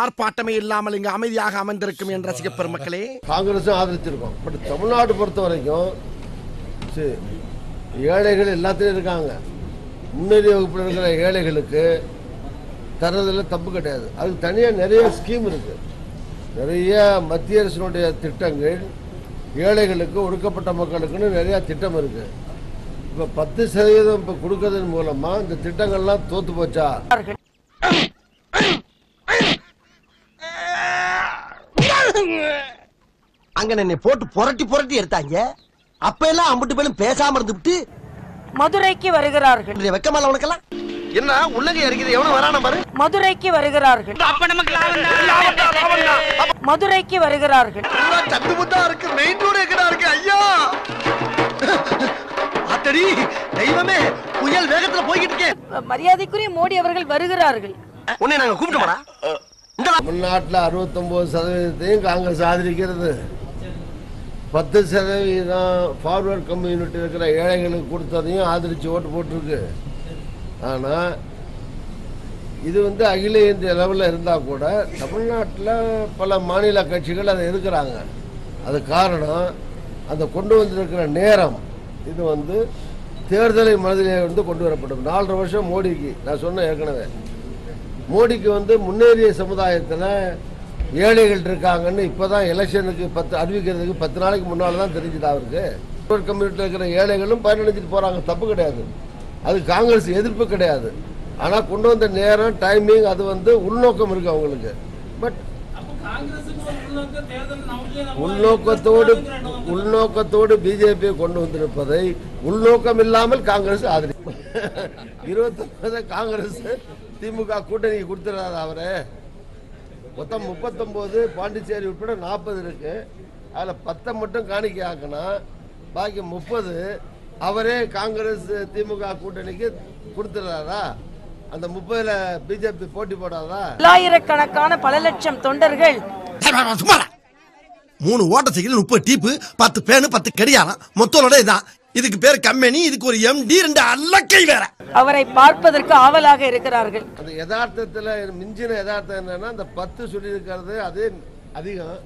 ஆர்ப்பாட்டமே இல்லாமல் இங்கு அமைதியாக அமைந்திருக்கும் என்ற ரசிக பெருமக்களே. காங்கிரஸும் ஆதரிச்சிருக்கோம். பட் தமிழ்நாடு பொறுத்த வரைக்கும் சரி, ஏழைகள் எல்லாத்துலேயும் இருக்காங்க. முன்னேறிய வகுப்பில் இருக்கிற ஏழைகளுக்கு தரதில் தப்பு கிடையாது. அதுக்கு தனியாக நிறைய ஸ்கீம் இருக்கு. நிறைய மத்திய அரசினுடைய திட்டங்கள் ஏழைகளுக்கு ஒடுக்கப்பட்ட மக்களுக்குன்னு நிறையா திட்டம் இருக்குது இப்போ பத்து சதவீதம் இப்போ கொடுக்கறதன் மூலமாக இந்த திட்டங்கள்லாம் தோற்று போச்சா? அங்க என்னை போட்டு புரட்டி புரட்டி எடுத்தாங்க. அப்ப எல்லாம் அம்பிட்டு பேரும் பேசாம இருந்துட்டு மதுரைக்கு வருகிறார்கள். வெக்கமால உனக்கெல்லாம். என்ன உள்ளங்க இருக்குது எவனும் வரான பாரு. மதுரைக்கு வருகிறார்கள். மதுரைக்கு வருகிறார்கள். சந்து முத்தா இருக்கு மெயின் ரோடு எங்கடா இருக்கு ஐயா. ஆத்தடி தெய்வமே புயல் வேகத்துல போய்கிட்டு இருக்கேன் மரியாதைக்குரிய மோடி அவர்கள் வருகிறார்கள். உன்னை நாங்க கூப்பிட்டோம்டா தமிழ்நாட்டில் அறுபத்தொம்போது சதவீதத்தையும் காங்கிரஸ் ஆதரிக்கிறது. பத்து சதவீதம் ஃபார்வர்ட் கம்யூனிட்டி இருக்கிற ஏழைகளுக்கு கொடுத்ததையும் ஆதரித்து ஓட்டு போட்டிருக்கு. ஆனால் இது வந்து அகில இந்திய லெவலில் இருந்தால் கூட தமிழ்நாட்டில் பல மாநில கட்சிகள் அதை எதிர்க்கிறாங்க. அது காரணம் அந்த கொண்டு வந்திருக்கிற நேரம் இது வந்து தேர்தலை மனதிலே வந்து கொண்டு வரப்படும் நாலரை வருஷம் மோடிக்கு நான் சொன்னேன் ஏற்கனவே. மோடிக்கு வந்து முன்னேறிய சமுதாயத்தில் ஏழைகள் இருக்காங்கன்னு இப்போதான் எலெக்ஷனுக்கு பத்து அறிவிக்கிறதுக்கு பத்து நாளைக்கு முன்னால் தான் தெரிஞ்சுது அவருக்கு? ஒரு கம்யூனிட்டியில் இருக்கிற ஏழைகளும் பயனடைஞ்சிட்டு போகிறாங்க தப்பு கிடையாது. அது காங்கிரஸ் எதிர்ப்பு கிடையாது. ஆனால் கொண்டு வந்த நேரம் டைமிங் அது வந்து உள்நோக்கம் இருக்கு அவங்களுக்கு. பட் உள்நோக்கத்தோடு உள்நோக்கத்தோடு பிஜேபி கொண்டு வந்திருப்பதை உள்நோக்கம் இல்லாமல் காங்கிரஸ் ஆதரிக்கும். இருபத்தொன்பது காங்கிரஸ் திமுக கூட்டணி கொடுத்துறாரு அவரு. மொத்தம் முப்பத்தொம்போது பாண்டிச்சேரி உட்பட நாற்பது இருக்கு. அதில் பத்தை மட்டும் காணிக்கை ஆக்கினா பாக்கி முப்பது அவரே காங்கிரஸ் திமுக கூட்டணிக்கு கொடுத்துறாரா? அந்த முப்பதுல பிஜேபி போட்டி போடாதா? பல்லாயிரக்கணக்கான பல லட்சம் தொண்டர்கள் மூணு ஓட்ட சைக்கிள் முப்பது டீப்பு பத்து பேனு பத்து கடியாரம். மொத்தோட இதான். இதுக்கு பேர் கம்பெனி இதுக்கு ஒரு எம்டி ரெண்டு அல்லக்கை வேற. அவரை பார்ப்பதற்கு ஆவலாக இருக்கிறார்கள். அந்த யதார்த்தத்தில் மிஞ்சின யதார்த்தம் என்னன்னா அந்த பத்து சொல்லியிருக்கிறது அதே அதிகம்.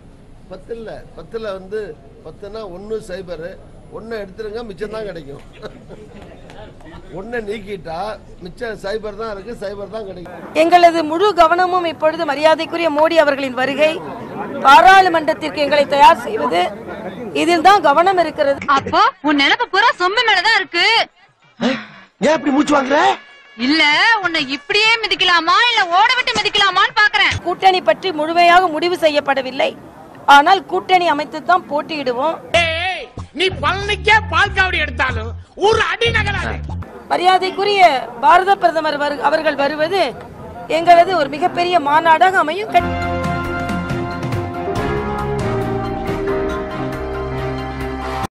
பத்து இல்லை பத்தில் வந்து பத்துனா ஒன்று சைபரு ஒன்று எடுத்துருங்க மிச்சம் தான் கிடைக்கும். ஒன்றை நீக்கிட்டா மிச்சம் சைபர் தான் இருக்கு சைபர் தான் கிடைக்கும். எங்களது முழு கவனமும் இப்பொழுது மரியாதைக்குரிய மோடி அவர்களின் வருகை. பாராளுமன்றத்திற்கு எங்களை தயார் செய்வது இதில் தான் கவனம் இருக்கிறது. அப்போ உன் நினைப்பு பூரா சொம்பு மேலதான் இருக்கு. ஏன் இப்படி மூச்சு வாங்குற? இல்ல உன்னை இப்படியே மிதிக்கலாமா இல்ல ஓட விட்டு மிதிக்கலாமான்னு பாக்குறேன். கூட்டணி பற்றி முழுமையாக முடிவு செய்யப்படவில்லை. ஆனால் கூட்டணி அமைத்து தான் போட்டியிடுவோம் நீ பழனிக்கே பால் காவடி எடுத்தாலும் ஒரு அடி நகராது மரியாதைக்குரிய பாரத பிரதமர் வரு- அவர்கள் வருவது எங்களது ஒரு மிகப்பெரிய மாநாடாக அமையும்.